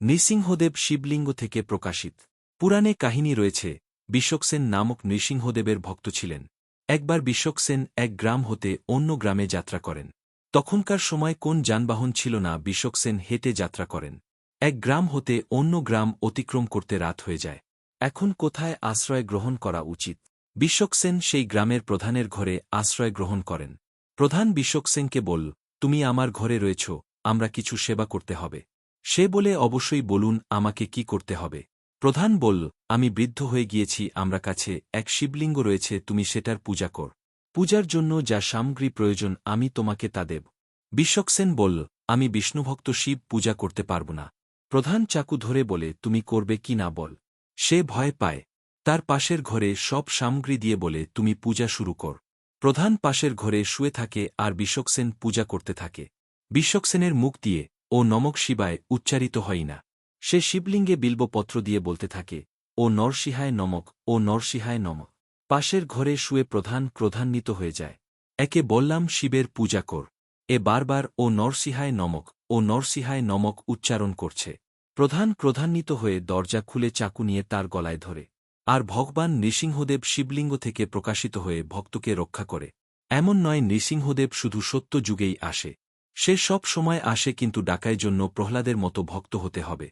নৃসিংহদেব শিবলিঙ্গ থেকে প্রকাশিত। পুরাণে কাহিনী রয়েছে বিশ্বকসেন নামক নৃসিংহদেবের ভক্ত ছিলেন। একবার বিশ্বকসেন এক গ্রাম হতে অন্য গ্রামে যাত্রা করেন। তখনকার সময় কোন যানবাহন ছিল না বিশ্বকসেন হেঁটে যাত্রা করেন। এক গ্রাম হতে অন্য গ্রাম অতিক্রম করতে রাত হয়ে যায়। এখন কোথায় আশ্রয় গ্রহণ করা উচিত? বিশ্বকসেন সেই গ্রামের প্রধানের ঘরে আশ্রয় গ্রহণ করেন। প্রধান বিশ্বকসেনকে বল তুমি আমার ঘরে রয়েছ, আমরা কিছু সেবা করতে হবে। সে বলে, অবশ্যই বলুন আমাকে কি করতে হবে। প্রধান বলল, আমি বৃদ্ধ হয়ে গিয়েছি, আমরা কাছে এক শিবলিঙ্গ রয়েছে, তুমি সেটার পূজা কর। পূজার জন্য যা সামগ্রী প্রয়োজন, আমি তোমাকে তা দেব। বিশ্বকসেন বলল, আমি বিষ্ণুভক্ত শিব পূজা করতে পারব না। প্রধান চাকু ধরে বলে, তুমি করবে কি না বল। সে ভয় পায়। তার পাশের ঘরে সব সামগ্রী দিয়ে বলে, তুমি পূজা শুরু কর। প্রধান পাশের ঘরে শুয়ে থাকে আর বিশ্বকসেন পূজা করতে থাকে। বিশ্বকসেনের মুখ দিয়ে ও নমক শিবায় উচ্চারিত হয় না। সে শিবলিঙ্গে বিল্বপত্র দিয়ে বলতে থাকে, ও নরসিহায় নমক, ও নরসিহায় নমক। পাশের ঘরে শুয়ে প্রধান ক্রোধান্বিত হয়ে যায়। একে বললাম, শিবের পূজা কর। এ বারবার ও নরসিহায় নমক, ও নরসিহায় নমক উচ্চারণ করছে। প্রধান ক্রোধান্বিত হয়ে দরজা খুলে চাকু নিয়ে তার গলায় ধরে। আর ভগবান নৃসিংহদেব শিবলিঙ্গ থেকে প্রকাশিত হয়ে ভক্তকে রক্ষা করে। এমন নয়, নৃসিংহদেব শুধু সত্য যুগেই আসে। সে সব সময় আসে কিন্তু ডাকায় জন্য প্রহ্লাদের মতো ভক্ত হতে হবে।